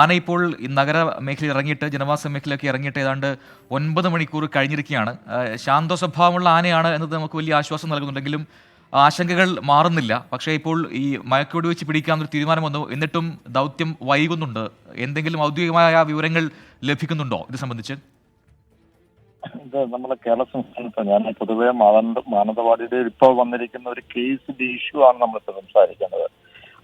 ആന ഇപ്പോൾ നഗര മേഖലയിൽ ഇറങ്ങിയിട്ട് ജനവാസ മേഖലയൊക്കെ ഇറങ്ങിയിട്ട് ഏതാണ്ട് ഒൻപത് മണിക്കൂർ കഴിഞ്ഞിരിക്കുകയാണ്. ശാന്ത സ്വഭാവമുള്ള ആനയാണ് എന്നത് നമുക്ക് വലിയ ആശ്വാസം നൽകുന്നുണ്ടെങ്കിലും ആശങ്കകൾ മാറുന്നില്ല. പക്ഷേ ഇപ്പോൾ ഈ മയക്കുവെടി വെച്ച് പിടിക്കാമെന്നൊരു തീരുമാനം വന്നു. എന്നിട്ടും ദൗത്യം വൈകുന്നുണ്ട്. എന്തെങ്കിലും ഔദ്യോഗികമായ വിവരങ്ങൾ ലഭിക്കുന്നുണ്ടോ ഇത് സംബന്ധിച്ച്? ഇത് നമ്മുടെ കേരള സംസ്ഥാനത്ത് ഞാൻ പൊതുവെ മാനന്ത മാനന്തവാടിയുടെ ഇപ്പോൾ വന്നിരിക്കുന്ന ഒരു കേസിന്റെ ഇഷ്യൂ ആണ് നമ്മളിപ്പോൾ സംസാരിക്കുന്നത്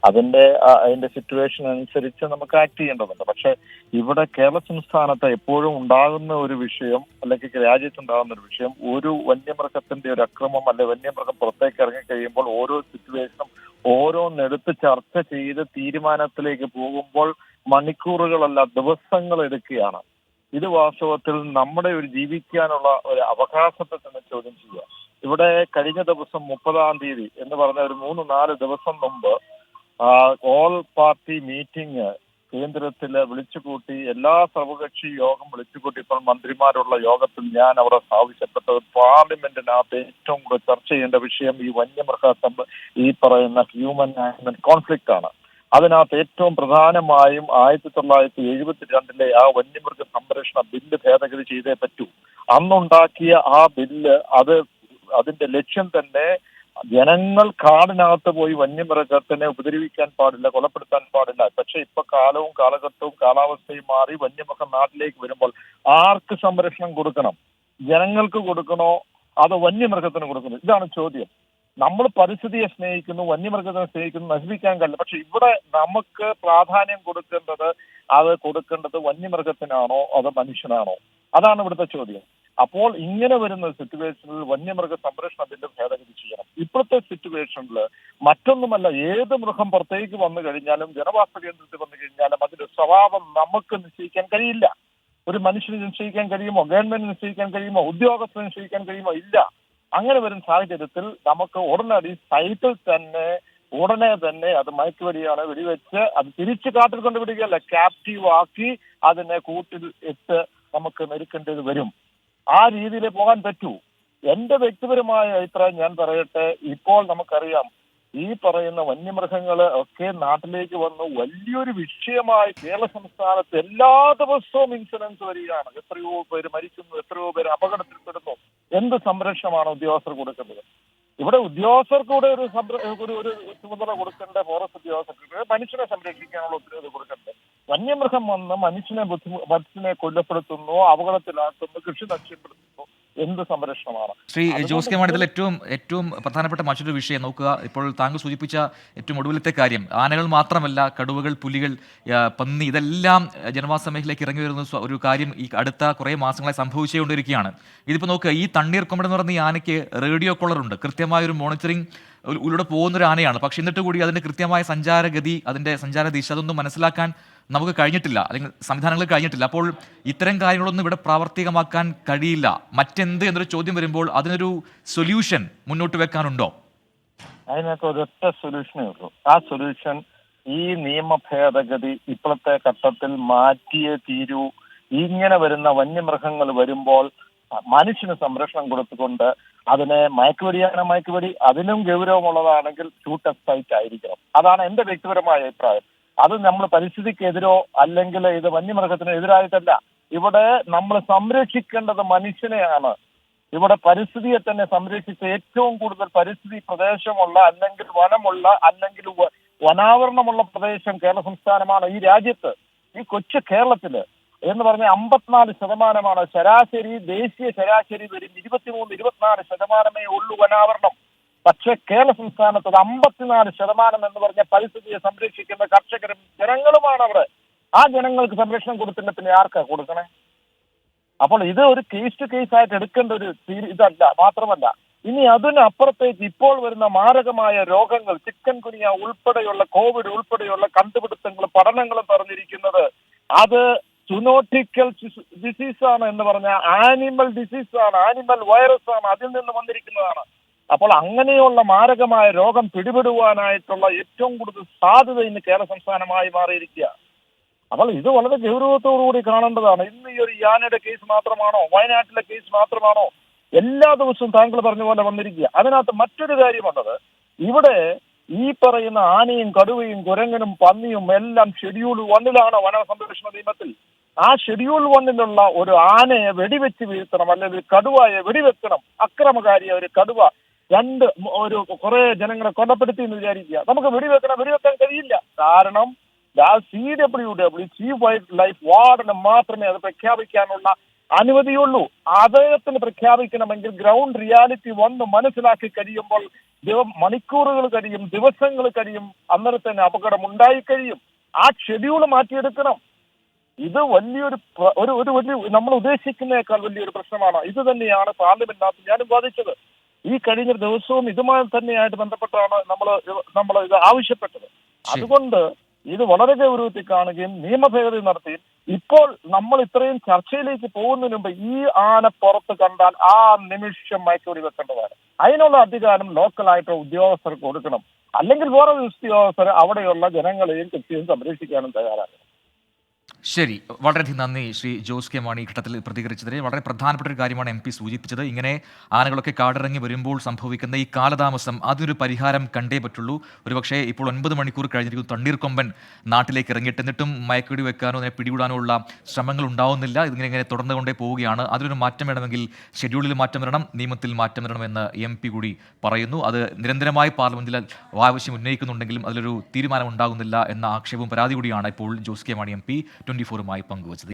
അതിന്റെ അതിന്റെ സിറ്റുവേഷൻ അനുസരിച്ച് നമുക്ക് ആക്ട് ചെയ്യേണ്ടതുണ്ട്. പക്ഷെ ഇവിടെ കേരള സംസ്ഥാനത്ത് എപ്പോഴും ഉണ്ടാകുന്ന ഒരു വിഷയം അല്ലെങ്കിൽ രാജ്യത്തുണ്ടാകുന്ന ഒരു വിഷയം ഒരു വന്യമൃഗത്തിന്റെ ഒരു അക്രമം അല്ലെ വന്യമൃഗം പുറത്തേക്ക് ഇറങ്ങി കഴിയുമ്പോൾ ഓരോ സിറ്റുവേഷനും ഓരോന്നെടുത്ത് ചർച്ച ചെയ്ത് തീരുമാനത്തിലേക്ക് പോകുമ്പോൾ മണിക്കൂറുകളല്ല ദിവസങ്ങൾ എടുക്കുകയാണ്. ഇത് വാസ്തവത്തിൽ നമ്മുടെ ഒരു ജീവിക്കാനുള്ള ഒരു അവകാശത്തെ തന്നെ ചോദ്യം ചെയ്യുക. ഇവിടെ കഴിഞ്ഞ ദിവസം മുപ്പതാം തീയതി എന്ന് പറഞ്ഞ ഒരു മൂന്ന് നാല് ദിവസം മുമ്പ് ഓൾ പാർട്ടി മീറ്റിംഗ് കേന്ദ്രത്തിൽ വിളിച്ചുകൂട്ടി എല്ലാ സർവകക്ഷി യോഗം വിളിച്ചുകൂട്ടി. ഇപ്പോൾ മന്ത്രിമാരുള്ള യോഗത്തിൽ ഞാൻ അവിടെ ആവശ്യപ്പെട്ടത് പാർലമെന്റിനകത്ത് ഏറ്റവും കൂടുതൽ ചർച്ച ചെയ്യേണ്ട വിഷയം ഈ വന്യമൃഗ ഈ പറയുന്ന ഹ്യൂമൻ ആനിമൽ കോൺഫ്ലിക്റ്റ് ആണ്. അതിനകത്ത് ഏറ്റവും പ്രധാനമായും ആയിരത്തി തൊള്ളായിരത്തി എഴുപത്തിരണ്ടിലെ ആ വന്യമൃഗ സംരക്ഷണ ബില്ല് ഭേദഗതി ചെയ്തേ പറ്റൂ. അന്നുണ്ടാക്കിയ ആ ബില്ല് അത് അതിന്റെ ലക്ഷ്യം തന്നെ ജനങ്ങൾ കാടിനകത്ത് പോയി വന്യമൃഗത്തിനെ ഉപദ്രവിക്കാൻ പാടില്ല കൊലപ്പെടുത്താൻ പാടില്ല. പക്ഷെ ഇപ്പൊ കാലവും കാലഘട്ടവും കാലാവസ്ഥയും മാറി വന്യമൃഗം നാട്ടിലേക്ക് വരുമ്പോൾ ആർക്ക് സംരക്ഷണം കൊടുക്കണം? ജനങ്ങൾക്ക് കൊടുക്കണോ അതോ വന്യമൃഗത്തിന് കൊടുക്കണോ? ഇതാണ് ചോദ്യം. നമ്മൾ പരിസ്ഥിതിയെ സ്നേഹിക്കുന്നു വന്യമൃഗത്തിനെ സ്നേഹിക്കുന്നു നശിപ്പിക്കാൻ കഴിയില്ല. പക്ഷെ ഇവിടെ നമുക്ക് പ്രാധാന്യം കൊടുക്കേണ്ടത് അത് കൊടുക്കേണ്ടത് വന്യമൃഗത്തിനാണോ അതോ മനുഷ്യനാണോ? അതാണ് ഇവിടുത്തെ ചോദ്യം. അപ്പോൾ ഇങ്ങനെ വരുന്ന സിറ്റുവേഷനിൽ വന്യമൃഗ സംരക്ഷണത്തിന്റെ ഭേദഗതി ചെയ്യണം. ഇപ്പോഴത്തെ സിറ്റുവേഷനിൽ മറ്റൊന്നുമല്ല ഏത് മൃഗം പുറത്തേക്ക് വന്നു കഴിഞ്ഞാലും ജനവാസ കേന്ദ്രത്തിൽ വന്നു കഴിഞ്ഞാലും അതിന്റെ സ്വഭാവം നമുക്ക് നിശ്ചയിക്കാൻ കഴിയില്ല. ഒരു മനുഷ്യന് നിശ്ചയിക്കാൻ കഴിയുമോ? ഗവൺമെന്റ് നിശ്ചയിക്കാൻ കഴിയുമോ? ഉദ്യോഗസ്ഥന് നിശ്ചയിക്കാൻ കഴിയുമോ? ഇല്ല. അങ്ങനെ വരുന്ന സാഹചര്യത്തിൽ നമുക്ക് ഉടനടി സൈറ്റിൽ തന്നെ ഉടനെ തന്നെ അത് മയക്കുവെടിയാണ് വെടിവെച്ച് അത് തിരിച്ച് കാട്ടിൽ കൊണ്ടുപിടിക്കുകയല്ല ക്യാപ്റ്റീവ് ആക്കി അതിനെ കൂട്ടിൽ ഇട്ട് നമുക്ക് മെരുക്കേണ്ടത് വരും. ആ രീതിയിൽ പോകാൻ പറ്റൂ. എന്റെ വ്യക്തിപരമായ അഭിപ്രായം ഞാൻ പറയട്ടെ. ഇപ്പോൾ നമുക്കറിയാം ഈ പറയുന്ന വന്യമൃഗങ്ങൾ ഒക്കെ നാട്ടിലേക്ക് വന്ന് വലിയൊരു വിഷയമായി കേരള സംസ്ഥാനത്ത് എല്ലാ ദിവസവും ഇൻഷുറൻസ് വരികയാണ്. എത്രയോ പേര് മരിക്കുന്നു എത്രയോ പേര് അപകടത്തിൽപ്പെടുന്നു. എന്ത് സംരക്ഷണമാണ് ഉദ്യോഗസ്ഥർ കൊടുക്കുന്നത് ഇവിടെ ഉദ്യോഗസ്ഥർക്ക് കൂടെ ഒരു ഒരു ചുമതല കൊടുക്കേണ്ട ഫോറസ്റ്റ് ഉദ്യോഗസ്ഥർക്ക് മനുഷ്യനെ സംരക്ഷിക്കാനുള്ള ഉത്തരവ് കൊടുക്കണ്ടേ വന്യമൃഗം വന്ന് മനുഷ്യനെ ബുദ്ധിമു മനുഷ്യനെ കൊല്ലപ്പെടുത്തുന്നു അപകടത്തിലാക്കുന്നു കൃഷി നഷ്ടപ്പെടുത്തുന്നു എന്ത് സംരക്ഷണമാണ്? ശ്രീ ജോസ് കെ മാണി ഏറ്റവും ഏറ്റവും പ്രധാനപ്പെട്ട മറ്റൊരു വിഷയം നോക്കുക. ഇപ്പോൾ താങ്കൾ സൂചിപ്പിച്ച ഏറ്റവും ഒടുവിലത്തെ കാര്യം. ആനകൾ മാത്രമല്ല കടുവകൾ പുലികൾ പന്നി ഇതെല്ലാം ജനവാസ മേഖലയിലേക്ക് ഇറങ്ങി വരുന്ന ഒരു കാര്യം ഈ അടുത്ത കുറേ മാസങ്ങളായി സംഭവിച്ചുകൊണ്ടിരിക്കുകയാണ് ഇതിപ്പോൾ നോക്കുക ഈ തണ്ണീർ കൊമ്പൻ എന്ന് പറയുന്ന ഈ ആനയ്ക്ക് റേഡിയോ കോളറുണ്ട് കൃത്യമായ ഒരു മോണിറ്ററിംഗ് ഉള്ളിലൂടെ പോകുന്ന ഒരു ആനയാണ്. പക്ഷെ എന്നിട്ട് കൂടി അതിന്റെ കൃത്യമായ സഞ്ചാരഗതി അതിന്റെ സഞ്ചാര ദിശ അതൊന്നും മനസ്സിലാക്കാൻ നമുക്ക് കഴിഞ്ഞിട്ടില്ല. അല്ലെങ്കിൽ സംവിധാനങ്ങൾ കഴിഞ്ഞിട്ടില്ല. അപ്പോൾ ഇത്തരം കാര്യങ്ങളൊന്നും ഇവിടെ പ്രാവർത്തികമാക്കാൻ കഴിയില്ല. മറ്റെന്ത് എന്നൊരു ചോദ്യം വരുമ്പോൾ അതിനൊരു സൊല്യൂഷൻ മുന്നോട്ട് വെക്കാനുണ്ടോ? അതിനൊക്കെ ഒരൊറ്റ സൊല്യൂഷനേ ഉള്ളൂ. ആ സൊല്യൂഷൻ ഈ നിയമ ഭേദഗതി ഇപ്പോഴത്തെ ഘട്ടത്തിൽ മാറ്റിയേ തീരൂ. ഇങ്ങനെ വരുന്ന വന്യമൃഗങ്ങൾ വരുമ്പോൾ മനുഷ്യന് സംരക്ഷണം കൊടുത്തുകൊണ്ട് അതിനെ മയക്കുവെടിയാണ് മയക്കുവെടി. അതിനും ഗൗരവമുള്ളതാണെങ്കിൽ ഷൂട്ട് സൈറ്റ് ആയിരിക്കണം. അതാണ് എന്റെ വ്യക്തിപരമായ അഭിപ്രായം. അത് നമ്മൾ പരിസ്ഥിതിക്കെതിരോ അല്ലെങ്കിൽ ഇത് വന്യമൃഗത്തിന് എതിരായിട്ടല്ല ഇവിടെ നമ്മൾ സംരക്ഷിക്കേണ്ടത് മനുഷ്യനെയാണ്. ഇവിടെ പരിസ്ഥിതിയെ തന്നെ സംരക്ഷിച്ച് ഏറ്റവും കൂടുതൽ പരിസ്ഥിതി പ്രദേശമുള്ള അല്ലെങ്കിൽ വനമുള്ള അല്ലെങ്കിൽ വനാവരണമുള്ള പ്രദേശം കേരള സംസ്ഥാനമാണ് ഈ രാജ്യത്ത്. ഈ കൊച്ചു കേരളത്തിൽ എന്ന് പറഞ്ഞ അമ്പത്തിനാല് ശതമാനമാണ് ശരാശരി ദേശീയ ശരാശരി വരും ഇരുപത്തിമൂന്ന് ഇരുപത്തിനാല് ശതമാനമേ ഉള്ളൂ വനാവരണം. പക്ഷേ കേരള സംസ്ഥാനത്ത് അത് അമ്പത്തിനാല് ശതമാനം എന്ന് പറഞ്ഞ പരിസ്ഥിതിയെ സംരക്ഷിക്കുന്ന കർഷകരും ജനങ്ങളുമാണ് അവിടെ. ആ ജനങ്ങൾക്ക് സംരക്ഷണം കൊടുത്തില്ല പിന്നെ ആർക്കാ കൊടുക്കണേ? അപ്പോൾ ഇത് ഒരു കേസ് ടു കേസ് ആയിട്ട് എടുക്കേണ്ട ഒരു ഇതല്ല മാത്രമല്ല. ഇനി അതിനപ്പുറത്തേക്ക് ഇപ്പോൾ വരുന്ന മാരകമായ രോഗങ്ങൾ ചിക്കൻ കുനിയ ഉൾപ്പെടെയുള്ള കോവിഡ് ഉൾപ്പെടെയുള്ള കണ്ടുപിടുത്തങ്ങളും പഠനങ്ങളും പറഞ്ഞിരിക്കുന്നത് അത് സുനോട്ടിക്കൽ ഡിസീസ് ആണ് എന്ന് പറഞ്ഞ ആനിമൽ ഡിസീസ് ആണ് ആനിമൽ വൈറസ് ആണ്. അതിൽ നിന്ന് വന്നിരിക്കുന്നതാണ്. അപ്പോൾ അങ്ങനെയുള്ള മാരകമായ രോഗം പിടിപെടുവാനായിട്ടുള്ള ഏറ്റവും കൂടുതൽ സാധ്യത ഇന്ന് കേരള സംസ്ഥാനമായി മാറിയിരിക്കുക അപ്പോൾ ഇത് വളരെ ഗൗരവത്തോടുകൂടി കാണേണ്ടതാണ്. ഇന്ന് ഈ ഒരു യാനയുടെ കേസ് മാത്രമാണോ വയനാട്ടിലെ കേസ് മാത്രമാണോ എല്ലാ ദിവസവും താങ്കൾ പറഞ്ഞ പോലെ വന്നിരിക്കുക. അതിനകത്ത് മറ്റൊരു കാര്യമുള്ളത് ഇവിടെ ഈ പറയുന്ന ആനയും കടുവയും കുരങ്ങനും പന്നിയും എല്ലാം ഷെഡ്യൂൾ വണ്ണിലാണ് വന സംരക്ഷണ നിയമത്തിൽ? ആ ഷെഡ്യൂൾ വണ്ണിലുള്ള ഒരു ആനയെ വെടിവെച്ച് വീഴ്ത്തണം അല്ലെങ്കിൽ കടുവയെ വെടിവെക്കണം അക്രമകാരിയ ഒരു കടുവ രണ്ട് ഒരു കുറെ ജനങ്ങളെ കൊലപ്പെടുത്തി എന്ന് വിചാരിക്കുക. നമുക്ക് വെടിവെക്കണം വെടിവെക്കാൻ കഴിയില്ല. കാരണം C W W chief wild life വാർഡിന് മാത്രമേ അത് പ്രഖ്യാപിക്കാനുള്ള അനുമതിയുള്ളൂ. അദ്ദേഹത്തിന് പ്രഖ്യാപിക്കണമെങ്കിൽ ഗ്രൗണ്ട് റിയാലിറ്റി വന്ന് മനസ്സിലാക്കി കഴിയുമ്പോൾ മണിക്കൂറുകൾ കഴിയും ദിവസങ്ങൾ കഴിയും അന്നേരം തന്നെ അപകടം ഉണ്ടായി കഴിയും. ആ ഷെഡ്യൂൾ മാറ്റിയെടുക്കണം. ഇത് വലിയൊരു ഒരു ഒരു വലിയ നമ്മൾ ഉദ്ദേശിക്കുന്നേക്കാൾ വലിയൊരു പ്രശ്നമാണ്. ഇത് തന്നെയാണ് പാർലമെന്റിനകത്ത് ഞാനും വാദിച്ചത്. ഈ കഴിഞ്ഞ ദിവസവും ഇതുമായി തന്നെയായിട്ട് ബന്ധപ്പെട്ടാണ് നമ്മൾ നമ്മൾ ഇത് ആവശ്യപ്പെട്ടത്. അതുകൊണ്ട് ഇത് വളരെ ഗൗരവത്തിൽ കാണുകയും നിയമഭേദഗതി നടത്തുകയും ഇപ്പോൾ നമ്മൾ ഇത്രയും ചർച്ചയിലേക്ക് പോകുന്നതിന് മുമ്പ് ഈ ആന പുറത്ത് കണ്ടാൽ ആ നിമിഷം മയക്കൂടി വെക്കേണ്ടതാണ് അതിനുള്ള അധികാരം ലോക്കലായിട്ട് ഉദ്യോഗസ്ഥർക്ക് കൊടുക്കണം. അല്ലെങ്കിൽ വേറെ ഉദ്യോഗസ്ഥർ അവിടെയുള്ള ജനങ്ങളെയും കൃഷിയും സംരക്ഷിക്കാനും തയ്യാറാണ് ശരി. വളരെയധികം നന്ദി ശ്രീ ജോസ് കെ മാണി ഘട്ടത്തിൽ പ്രതികരിച്ചതിന്. വളരെ പ്രധാനപ്പെട്ട ഒരു കാര്യമാണ് എം പി സൂചിപ്പിച്ചത്. ഇങ്ങനെ ആനകളൊക്കെ കാടിറങ്ങി വരുമ്പോൾ സംഭവിക്കുന്ന ഈ കാലതാമസം അതിനൊരു പരിഹാരം കണ്ടേ പറ്റുള്ളൂ. ഒരുപക്ഷേ ഇപ്പോൾ ഒൻപത് മണിക്കൂർ കഴിഞ്ഞിരിക്കുന്നു. തണ്ണീർക്കൊമ്പൻ നാട്ടിലേക്ക് ഇറങ്ങിയിട്ട് എന്നിട്ടും മയക്കടി വെക്കാനോ അതിനെ പിടികൂടാനോ ഉള്ള ശ്രമങ്ങൾ ഉണ്ടാവുന്നില്ല. ഇതിങ്ങനെ ഇങ്ങനെ തുടർന്നു തുടർന്നുകൊണ്ടേ പോവുകയാണ്. അതിനൊരു മാറ്റം വേണമെങ്കിൽ ഷെഡ്യൂളിൽ മാറ്റം വരണം നിയമത്തിൽ മാറ്റം വരണമെന്ന് എം പി കൂടി പറയുന്നു. അത് നിരന്തരമായി പാർലമെന്റിൽ ആവശ്യം ഉന്നയിക്കുന്നുണ്ടെങ്കിലും അതിലൊരു തീരുമാനം ഉണ്ടാകുന്നില്ല എന്ന ആക്ഷേപവും പരാതി കൂടിയാണ് ഇപ്പോൾ Jose K Mani M P. Twenty ഫോറുമായി പങ്കുവച്ചത്